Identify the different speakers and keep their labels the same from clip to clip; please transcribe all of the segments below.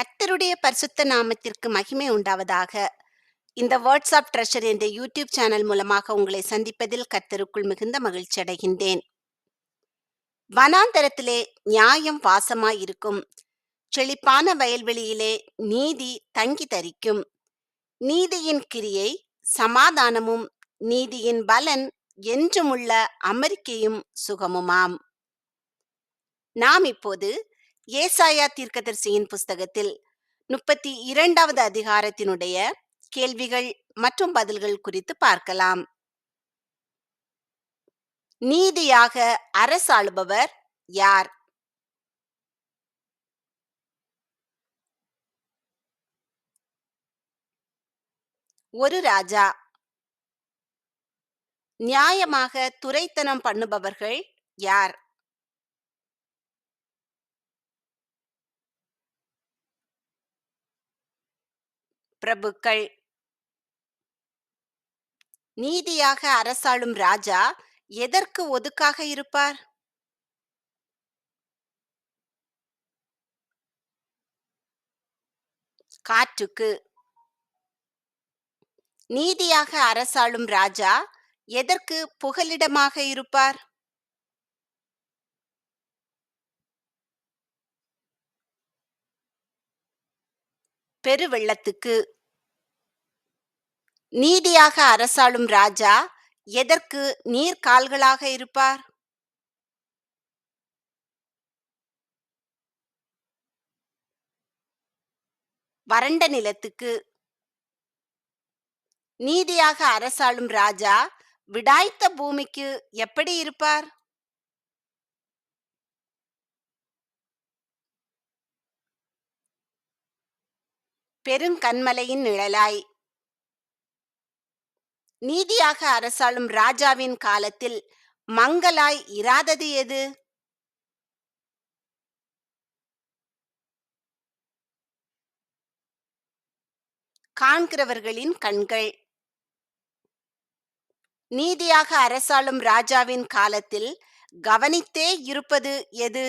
Speaker 1: கர்த்தருடைய பரிசுத்த நாமத்திற்கு மகிமை உண்டாவதாக. இந்த வாட்ஸ்அப் ட்ரெஷர் என்ற யூடியூப் சேனல் மூலமாக உங்களை சந்திப்பதில் கர்த்தருக்குள் மிகுந்த மகிழ்ச்சி அடைகின்றேன். வனாந்தரத்திலே நியாயம் வாசமாயிருக்கும் செழிப்பான வயல்வெளியிலே நீதி தங்கி தரிக்கும். நீதியின் கிரியை சமாதானமும் நீதியின் பலன் என்றுமுள்ள அமெரிக்கையும் சுகமுமாம். நாம் இப்போது ஏசாயா தீர்க்கதரிசியின் புஸ்தகத்தில் முப்பத்தி இரண்டாவது அதிகாரத்தினுடைய கேள்விகள் மற்றும் பதில்கள் குறித்து பார்க்கலாம். நீதியாக அரசாளுபவர் யார்? ஒரு ராஜா. நியாயமாக துரைத்தனம் பண்ணுபவர்கள் யார்? பிரபுக்கள். நீதியாக அரசாளும் ராஜா எதற்கு ஒதுக்காக இருப்பார்? காற்றுக்கு. நீதியாக அரசாளும் ராஜா எதற்கு புகலிடமாக இருப்பார்? பெருவெள்ளத்துக்கு. நீதியாக அரசாளும் ராஜா எதற்கு நீர்க்கால்களாக இருப்பார்? வறண்ட நிலத்துக்கு. நீதியாக அரசாளும் ராஜா விடாய்த்த பூமிக்கு எப்படி இருப்பார்? பெருங்கண்மலையின் நிழலாய் நீதியாக அரசாளும் ராஜாவின் காலத்தில் மங்கலாய் இராதது எது? காண்கிறவர்களின் கண்கள். நீதியாக அரசாளும் ராஜாவின் காலத்தில் கவனித்தே இருப்பது எது?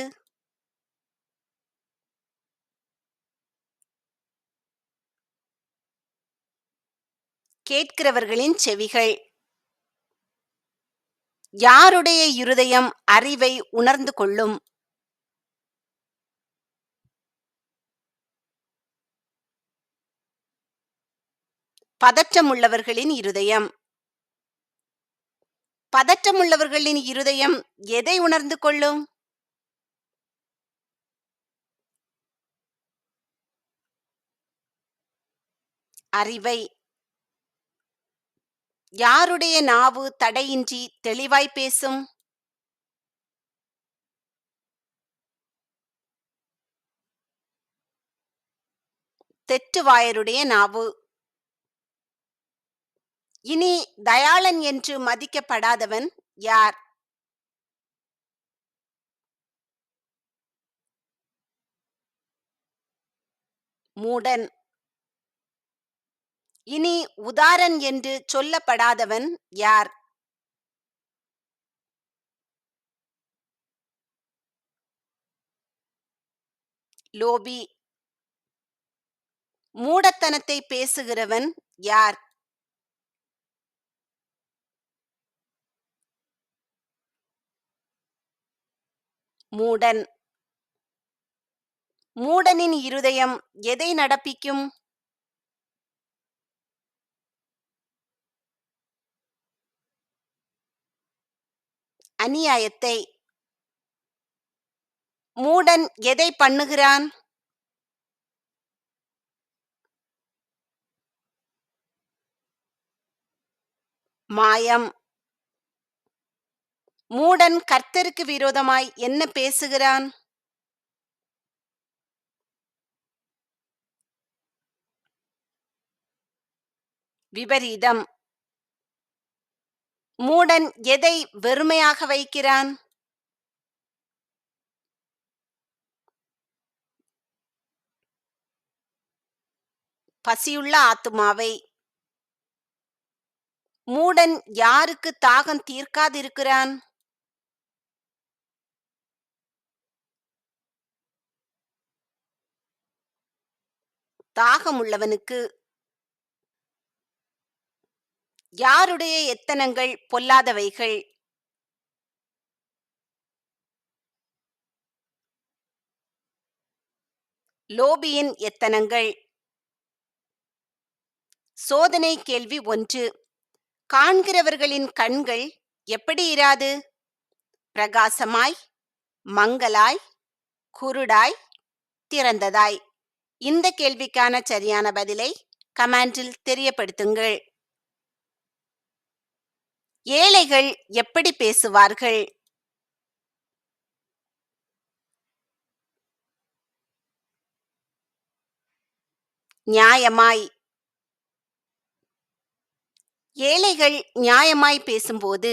Speaker 1: கேட்கிறவர்களின் செவிகள். யாருடைய இருதயம் அறிவை உணர்ந்து கொள்ளும்? பதற்றமுள்ளவர்களின் இருதயம். பதற்றமுள்ளவர்களின் இருதயம் எதை உணர்ந்து கொள்ளும்? அறிவை. யாருடைய நாவு தடையின்றி தெளிவாய் பேசும்? தெற்றுவாயருடைய நாவு. இனி தயாளன் என்று மதிக்கப்படாதவன் யார்? மூடன். இனி உதாரன் என்று சொல்லப்படாதவன் யார்? லோபி. மூடத்தனத்தை பேசுகிறவன் யார்? மூடன். மூடனின் இருதயம் எதை நடப்பிக்கும்? அநியாயத்தை மூடன் எதை பண்ணுகிறான்? மாயம். மூடன் கர்த்தருக்கு விரோதமாய் என்ன பேசுகிறான்? விபரீதம். மூடன் எதை வெறுமையாக வைக்கிறான்? பசியுள்ள ஆத்துமாவை. மூடன் யாருக்கு தாகம் தீர்க்காதிருக்கிறான்? தாகமுள்ளவனுக்கு யாருடைய எத்தனங்கள் பொல்லாதவைகள்? லோபியின் எத்தனங்கள்? சோதனை கேள்வி ஒன்று. காண்கிறவர்களின் கண்கள் எப்படி இராது? பிரகாசமாய் மங்கலாய் குருடாய் திறந்ததாய். இந்த கேள்விக்கான சரியான பதிலை கமெண்டில் தெரியப்படுத்துங்கள். ஏழைகள் எப்படி பேசுவார்கள்? நியாயமாய். ஏழைகள் நியாயமாய் பேசும்போது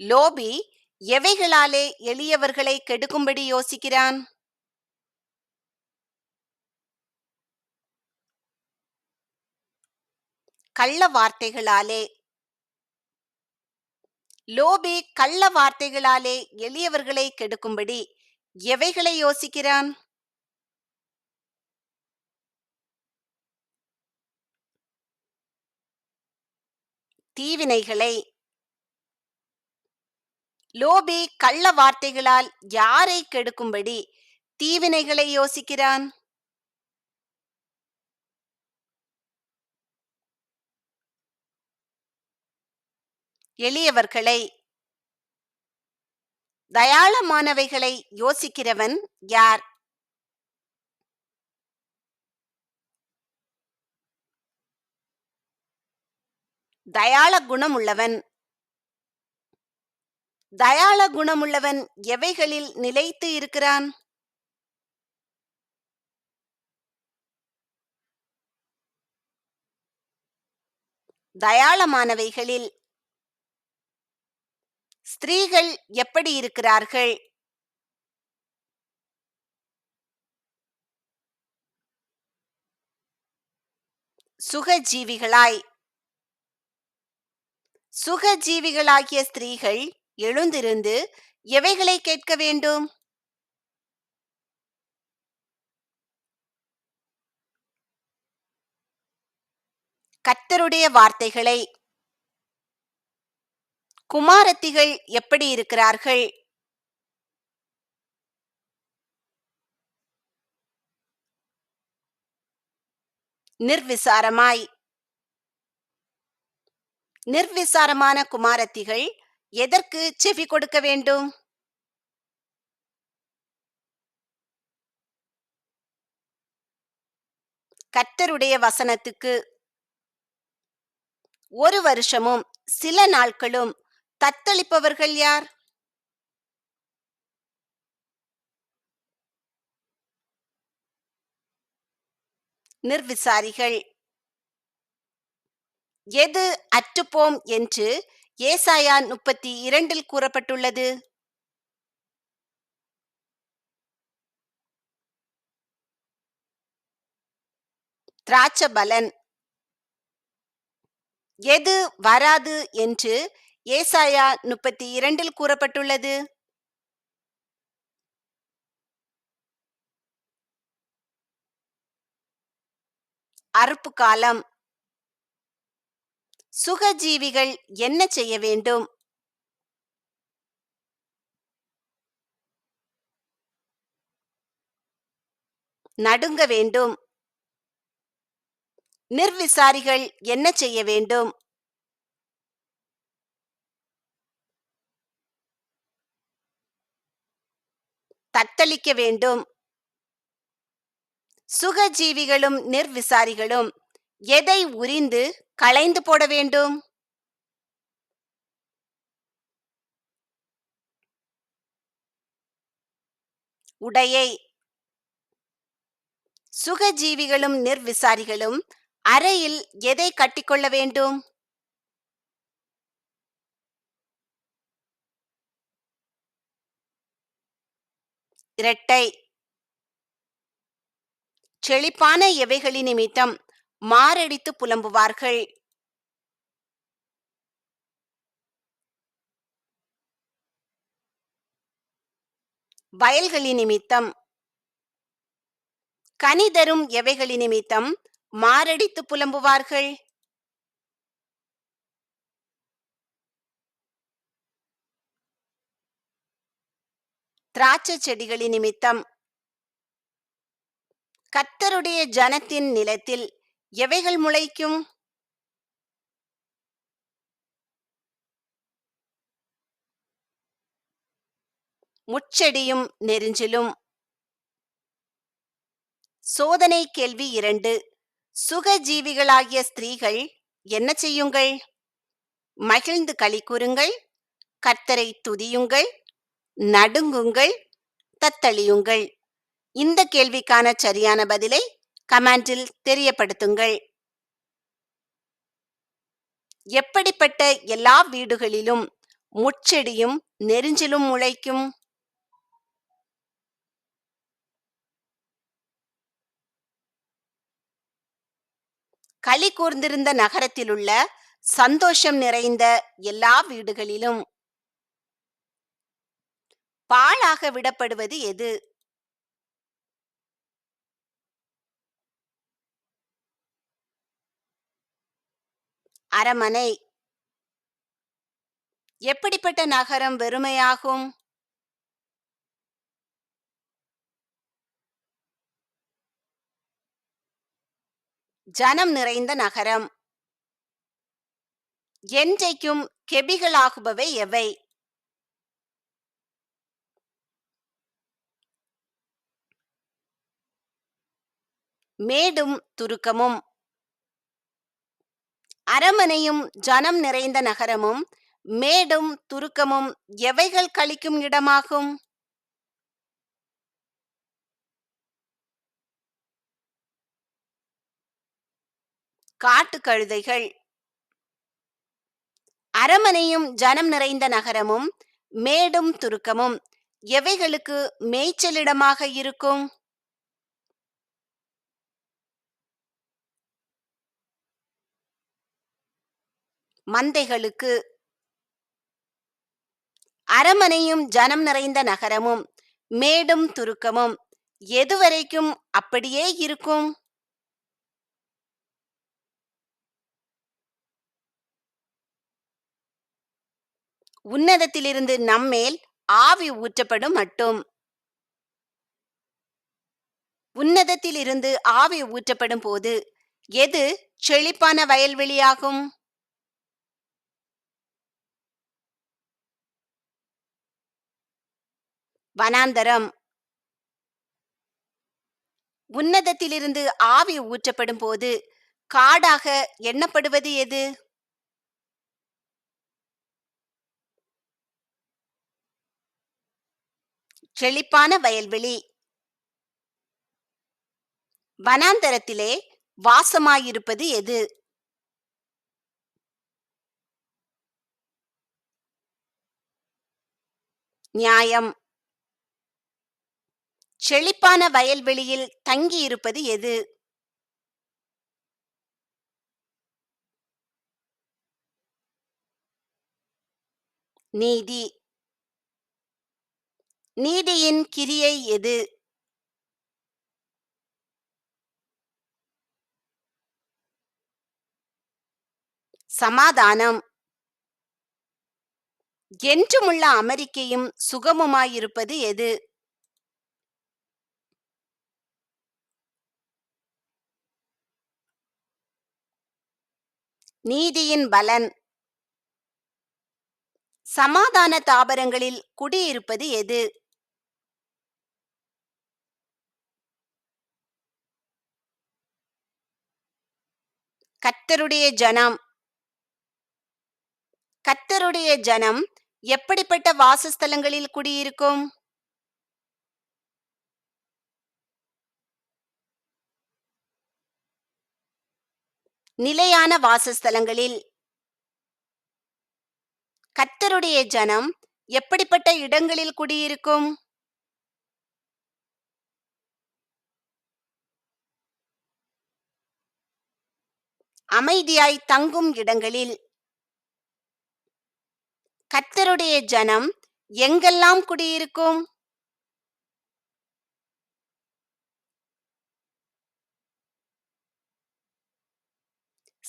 Speaker 1: லோபி எவைகளாலே எளியவர்களை கெடுக்கும்படி யோசிக்கிறான்? கள்ள வார்த்தைகளாலே லோபி கள்ள வார்த்தைகளாலே எளியவர்களை கெடுக்கும்படி எவைகளை யோசிக்கிறான்? தீவினைகளை. லோபி கள்ள வார்த்தைகளால் யாரை கெடுக்கும்படி தீவினைகளை யோசிக்கிறான்? எளியவர்களை தயாளமானவைகளை யோசிக்கிறவன் யார்? தயாள குணமுள்ளவன். தயாள குணமுள்ளவன் எவைகளில் நிலைத்து இருக்கிறான்? தயாளமானவைகளில் ஸ்திரீகள் எப்படி இருக்கிறார்கள்? சுகஜீவிகளாய். சுகஜீவிகளாகிய ஸ்திரீகள் எழுந்திருந்து எவைகளை கேட்க வேண்டும்? கர்த்தருடைய வார்த்தைகளை. குமாரத்திகள் எப்படி இருக்கிறார்கள்? நிர்விசாரமாய். நிர்விசாரமான குமாரத்திகள் எதற்கு செவி கொடுக்க வேண்டும்? கர்த்தருடைய வசனத்துக்கு ஒரு வருஷமும் சில நாட்களும் தத்தளிப்பவர்கள் யார்? நிர்விசாரிகள். எது அற்றுப்போம் என்று ஏசாயா முப்பத்தி இரண்டில் கூறப்பட்டுள்ளது. திராட்சபலன். எது வராது என்று ஏசாயா முப்பத்தி இரண்டில் கூறப்பட்டுள்ளது. அறுப்பு காலம். சுகஜீவிகள் என்ன செய்ய வேண்டும்? நடுங்க வேண்டும். நிர்விசாரிகள் என்ன செய்ய வேண்டும்? தத்தளிக்க வேண்டும். சுகஜீவிகளும் நிர்விசாரிகளும் எதை உரிந்து களைந்து போட வேண்டும்? உடையை. சுகஜீவிகளும் நிர்விசாரிகளும் அறையில் எதை கட்டிக்கொள்ள வேண்டும்? இரட்டை. செழிப்பான எவைகளின் நிமித்தம் மாரடித்து புலம்புவார்கள். வயல்களின் நிமித்தம் கனி தரும் எவைகளின் நிமித்தம் மாரடித்து புலம்புவார்கள். திராட்சை செடிகளின் நிமித்தம். கர்த்தருடைய ஜனத்தின் நிலத்தில் எவைகள் முளைக்கும்? முச்செடியும் நெரிஞ்சிலும். சோதனை கேள்வி இரண்டு. சுகஜீவிகளாகிய ஸ்திரீகள் என்ன செய்யுங்கள்? மகிழ்ந்து களி கூறுங்கள். கர்த்தரை துதியுங்கள். நடுங்குங்கள் தத்தளியுங்கள். இந்த கேள்விக்கான சரியான பதிலை கமெண்டில் தெரியப்படுத்துங்கள். எப்படிப்பட்ட எல்லா வீடுகளிலும் முட்செடியும் நெரிஞ்சிலும் முளைக்கும்? களி கூர்ந்திருந்த நகரத்திலுள்ள சந்தோஷம் நிறைந்த எல்லா வீடுகளிலும் பாழாக விடப்படுவது எது? அரமனை எப்படிப்பட்ட நகரம் வெறுமையாகும்? ஜனம் நிறைந்த நகரம். என்றைக்கும் கெபிகளாகுபவை எவை? மேடும் துருக்கமும். அரமனையும் ஜனம் நிறைந்த நகரமும் மேடும் துருக்கமும் எவைகள் கழிக்கும் இடமாகும்? காட்டு கழுதைகள். அரமனையும் ஜனம் நிறைந்த நகரமும் மேடும் துருக்கமும் எவைகளுக்கு மேய்ச்சலிடமாக இருக்கும்? மந்தைகளுக்கு அரமனையும் ஜனம் நிறைந்த நகரமும் மேடும் துருக்கமும் எதுவரைக்கும் அப்படியே இருக்கும்? உன்னதத்திலிருந்து நம்மேல் ஆவி ஊற்றப்படும் மட்டும். உன்னதத்திலிருந்து ஆவி ஊற்றப்படும் போது எது செழிப்பான வயல்வெளியாகும்? வனாந்தரம். உன்னதத்திலிருந்து ஆவி ஊற்றப்படும் போது காடாக எண்ணப்படுவது எது? செழிப்பான வயல்வெளி. வனாந்தரத்திலே வாசமாயிருப்பது எது? நியாயம். செழிப்பான வயல்வெளியில் தங்கியிருப்பது எது? நீதி. நீதியின் கிரியை எது? சமாதானம். என்றுமுள்ள அமெரிக்கையும் சுகமுமாயிருப்பது எது? நீதியின் பலன். சமாதான தாபரங்களில் குடியிருப்பது எது? கத்தருடைய ஜனம். கத்தருடைய ஜனம் எப்படிப்பட்ட வாசஸ்தலங்களில் குடியிருக்கும்? நிலையான வாசஸ்தலங்களில். கர்த்தருடைய ஜனம் எப்படிப்பட்ட இடங்களில் குடியிருக்கும்? அமைதியாய் தங்கும் இடங்களில். கர்த்தருடைய ஜனம் எங்கெல்லாம் குடியிருக்கும்?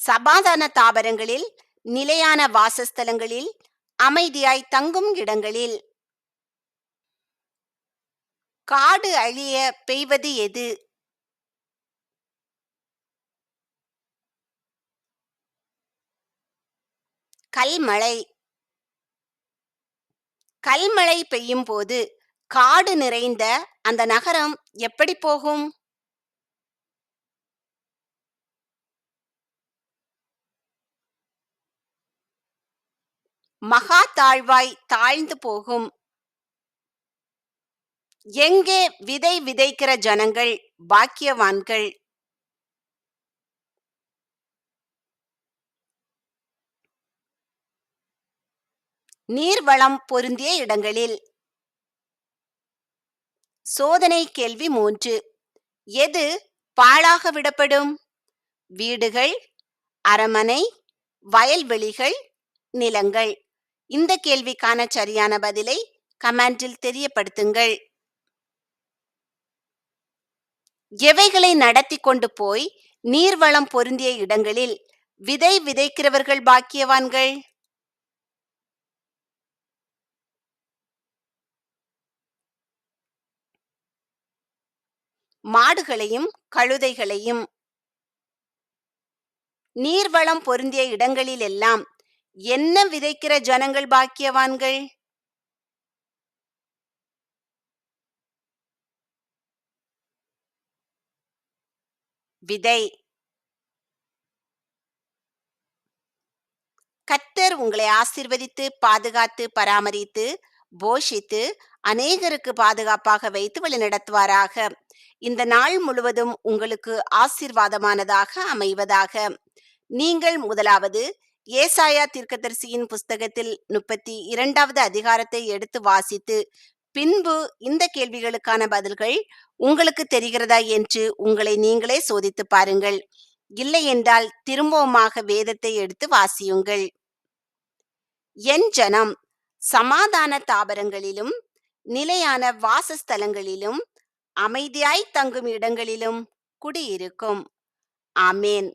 Speaker 1: சமாதான தாபரங்களில் நிலையான வாசஸ்தலங்களில் அமைதியாய் தங்கும் இடங்களில். காடு அழிய பெய்வது எது? கல்மழை. கல்மழை பெய்யும் போது காடு நிறைந்த அந்த நகரம் எப்படி போகும்? மகா தாழ்வாய் தாழ்ந்து போகும். எங்கே விதை விதைக்கிற ஜனங்கள் பாக்கியவான்கள்? நீர்வளம் பொருந்திய இடங்களில். சோதனை கேள்வி மூன்று. எது பாழாக விடப்படும்? வீடுகள் அரமனை வயல்வெளிகள் நிலங்கள். இந்த கேள்விக்கான சரியான பதிலை கமெண்டில் தெரியப்படுத்துங்கள். எவைகளை நடத்தி கொண்டு போய் நீர்வளம் பொருந்திய இடங்களில் விதை விதைக்கிறவர்கள் பாக்கியவான்கள்? மாடுகளையும் கழுதைகளையும். நீர்வளம் பொருந்திய இடங்களிலெல்லாம் என்ன விதைக்கிற ஜனங்கள் பாக்கியவான்கள்? விதை. கத்தர் உங்களை ஆசிர்வதித்து பாதுகாத்து பராமரித்து போஷித்து அநேகருக்கு பாதுகாப்பாக வைத்து வழிநடத்துவாராக இந்த நாள் முழுவதும் உங்களுக்கு ஆசீர்வாதமானதாக அமைவதாக. நீங்கள் முதலாவது ஏசாயா தீர்க்கதரிசியின் புஸ்தகத்தில் முப்பத்தி இரண்டாவது அதிகாரத்தை எடுத்து வாசித்து பின்பு இந்த கேள்விகளுக்கான பதில்கள் உங்களுக்கு தெரிகிறதா என்று உங்களை நீங்களே சோதித்து பாருங்கள். இல்லை என்றால் திரும்பவுமாக வேதத்தை எடுத்து வாசியுங்கள். என் ஜனம் சமாதான தாபரங்களிலும் நிலையான வாசஸ்தலங்களிலும் அமைதியாய் தங்கும் இடங்களிலும் குடியிருக்கும். ஆமேன்.